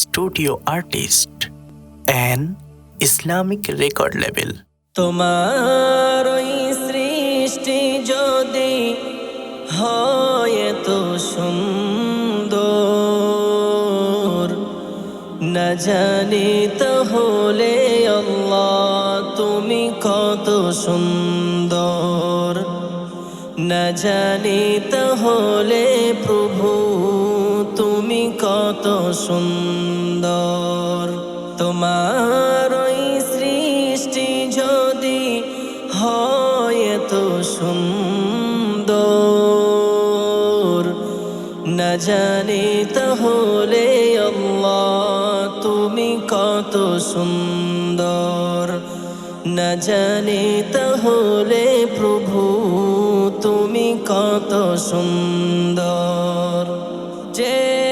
Studio artist an Islamic record level তোমার ওই সৃষ্টি যদি হয় তো সুন্দর, না জানি তাহলে আল্লাহ তুমি কত সুন্দর, না জানি তাহলে প্রভু কত সুন্দর। তোমার ওই সৃষ্টি যদি হয় তো সুন্দর। না জানি তাহলে তুমি কত সুন্দর। না জানি তাহলে প্রভু তুমি কত সুন্দর। যে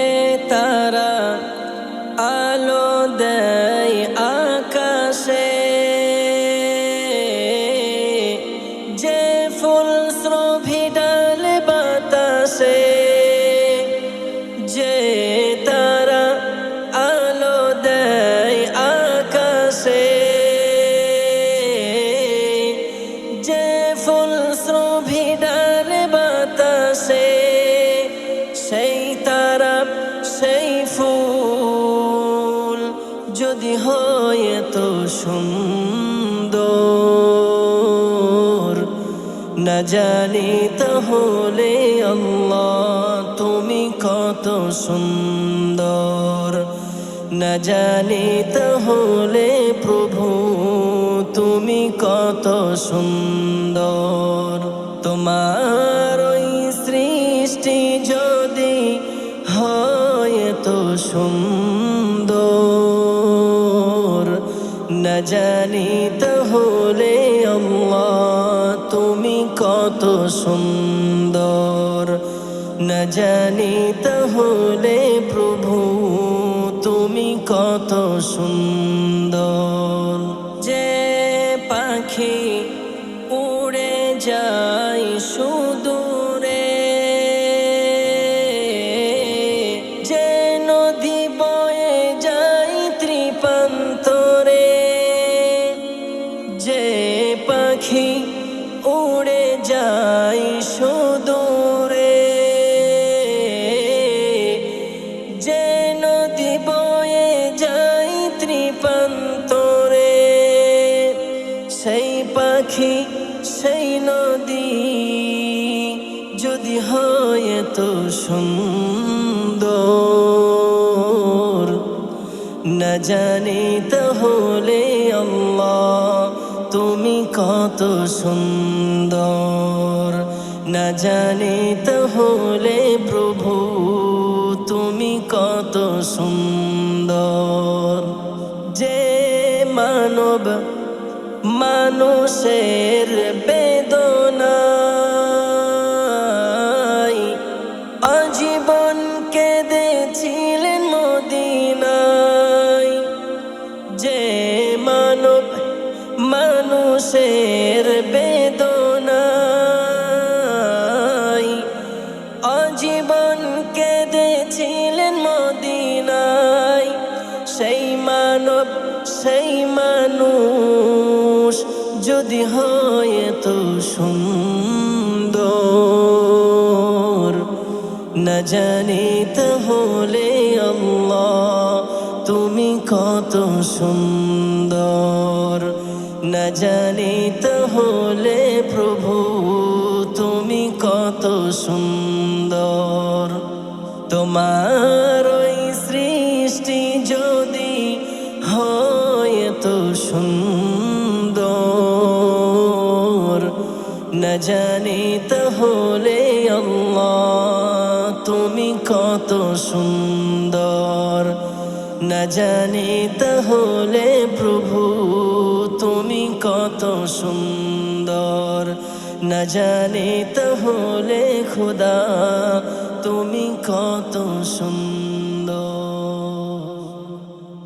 যদি হয় তো সুন্দর, না জানি তাহলে আল্লাহ তুমি কত সুন্দর। না জানি তাহলে প্রভু তুমি কত সুন্দর। তোমার ওই সৃষ্টি যদি হয় তো সুন্দর না জানি তাহলে আল্লাহ তুমি কত সুন্দর। না জানি তাহলে প্রভু তুমি কত সুন্দর। যে পাখি উড়ে যায় সুদূরে পাখি সেই নদী যদি হয় তো সুন্দর। না জানি তাহলে আল্লাহ তুমি কত সুন্দর। না জানি তাহলে প্রভু তুমি কত সুন্দর। যে মানব মানুষের বেদনায় আজীবন কেঁদেছিলেন মদিনায়। যে মানব মানুষের বেদনায় আজীবন কেঁদেছিলেন মদিনায়। সেই মানব, সেই মানুষ যদি হয় তো সুন্দর, না জানি তাহলে আল্লাহ তুমি কত সুন্দর। না জানি তাহলে প্রভু তুমি কত সুন্দর। তোমার ওই সৃষ্টি যদি হয় তো সুন্দর না জানি তাহলে তুমি কত সুন্দর। না জানি তাহলে প্রভু তুমি কত সুন্দর। না জানি তাহলে খোদা তুমি কত সুন্দর।